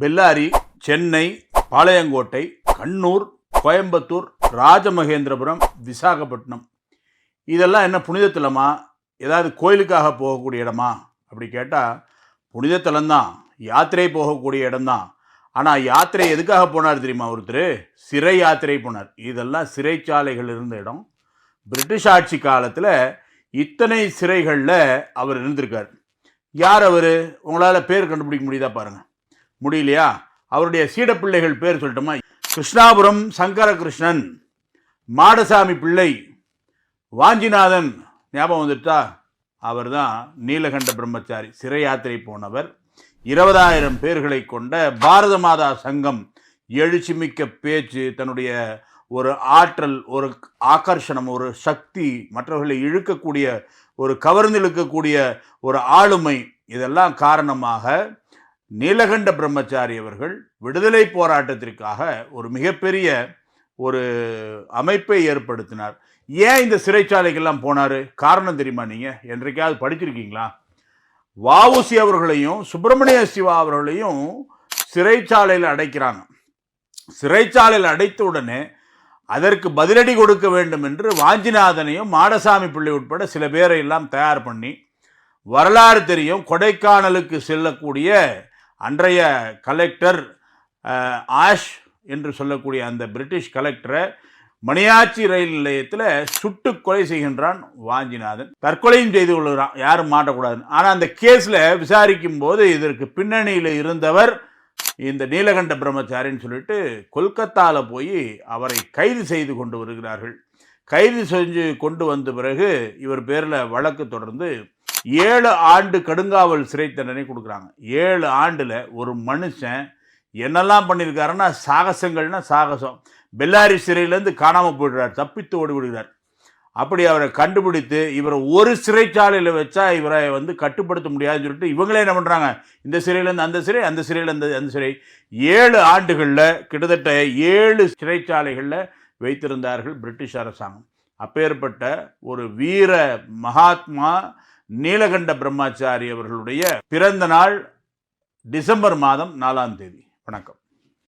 பெல்லாரி சென்னை பாளையங்கோட்டை கண்ணூர் கோயம்புத்தூர் ராஜமகேந்திரபுரம் விசாகப்பட்டினம். இதெல்லாம் என்ன புனிதத்தலமா? ஏதாவது கோயிலுக்காக போகக்கூடிய இடமா? அப்படி கேட்டால் புனிதத்தலம்தான். யாத்திரை போகக்கூடிய இடம்தான். ஆனால் யாத்திரை எதுக்காக போனார் தெரியுமா ஒருத்தர்? சிறை யாத்திரை போனார். இதெல்லாம் சிறைச்சாலைகள் இருந்த இடம். பிரிட்டிஷ் ஆட்சி காலத்தில் இத்தனை சிறைகளில் அவர் இருந்திருக்கார். யார் அவர்? உங்களால் பேர் கண்டுபிடிக்க முடியுதா பாருங்கள் முடியலையா? அவருடைய சீடப்பிள்ளைகள் பேர் சொல்லட்டுமா? கிருஷ்ணாபுரம் சங்கரகிருஷ்ணன் மாடசாமி பிள்ளை வாஞ்சிநாதன். ஞாபகம் வந்துட்டா? அவர் தான் நீலகண்ட பிரம்மச்சாரி. சிறை யாத்திரை போனவர். இருபதாயிரம் பேர்களை கொண்ட பாரத மாதா சங்கம் எழுச்சிமிக்க பேச்சு தன்னுடைய ஒரு ஆற்றல் ஒரு ஆகர்ஷணம் ஒரு சக்தி மற்றவர்களை இழுக்கக்கூடிய ஒரு கவர்ந்து இழுக்கக்கூடிய ஒரு ஆளுமை இதெல்லாம் காரணமாக நீலகண்ட பிரம்மச்சாரி அவர்கள் விடுதலை போராட்டத்திற்காக ஒரு மிகப்பெரிய ஒரு அமைப்பை ஏற்படுத்தினார். ஏன் இந்த சிறைச்சாலைக்கெல்லாம் போனார்? காரணம் தெரியுமா நீங்கள் என்றைக்காவது படிச்சிருக்கீங்களா? வஉசி அவர்களையும் சுப்பிரமணிய சிவா அவர்களையும் சிறைச்சாலையில் அடைக்கிறாங்க. சிறைச்சாலையில் அடைத்த உடனே அதற்கு பதிலடி கொடுக்க வேண்டும் என்று வாஞ்சிநாதனையும் மாடசாமி பிள்ளை உட்பட சில பேரை எல்லாம் தயார் பண்ணி வரலாறு தெரியும். கொடைக்கானலுக்கு செல்லக்கூடிய அன்றைய கலெக்டர் ஆஷ் என்று சொல்லக்கூடிய அந்த பிரிட்டிஷ் கலெக்டரை மணியாச்சி ரயில் நிலையத்தில் சுட்டு கொலை செய்கின்றான் வாஞ்சிநாதன். தற்கொலையும் செய்து கொள்கிறான் யாரும் மாட்டக்கூடாது ஆனால் அந்த கேஸில் விசாரிக்கும் போது இதற்கு பின்னணியில் இருந்தவர் இந்த நீலகண்ட பிரம்மச்சாரின்னு சொல்லிட்டு கொல்கத்தாவில் போய் அவரை கைது செய்து கொண்டு வருகிறார்கள். கைது செஞ்சு கொண்டு வந்த பிறகு இவர் பேரில் வழக்கு தொடர்ந்து ஏழு ஆண்டு கடுங்காவல் சிறை தண்டனை கொடுக்குறாங்க. ஏழு ஆண்டில் ஒரு மனுஷன் என்னெல்லாம் பண்ணியிருக்காருன்னா சாகசங்கள்னா சாகசம். பெல்லாரி சிறையிலேருந்து காணாமல் போயிடுறார் தப்பித்து ஓடி விடுகிறார் அப்படி அவரை கண்டுபிடித்து இவரை ஒரு சிறைச்சாலையில் வச்சா இவரை வந்து கட்டுப்படுத்த முடியாதுன்னு சொல்லிட்டு இவங்களே என்ன பண்ணுறாங்க இந்த சிறையிலேருந்து அந்த சிறை அந்த சிறையிலேருந்து அந்த சிறை. ஏழு ஆண்டுகளில் கிட்டத்தட்ட ஏழு சிறைச்சாலைகளில் வைத்திருந்தார்கள் பிரிட்டிஷ் அரசாங்கம். அப்பேற்பட்ட ஒரு வீர மகாத்மா நீலகண்ட பிரம்மாச்சாரி அவர்களுடைய பிறந்த நாள் டிசம்பர் மாதம் நாலாம் தேதி. வணக்கம்.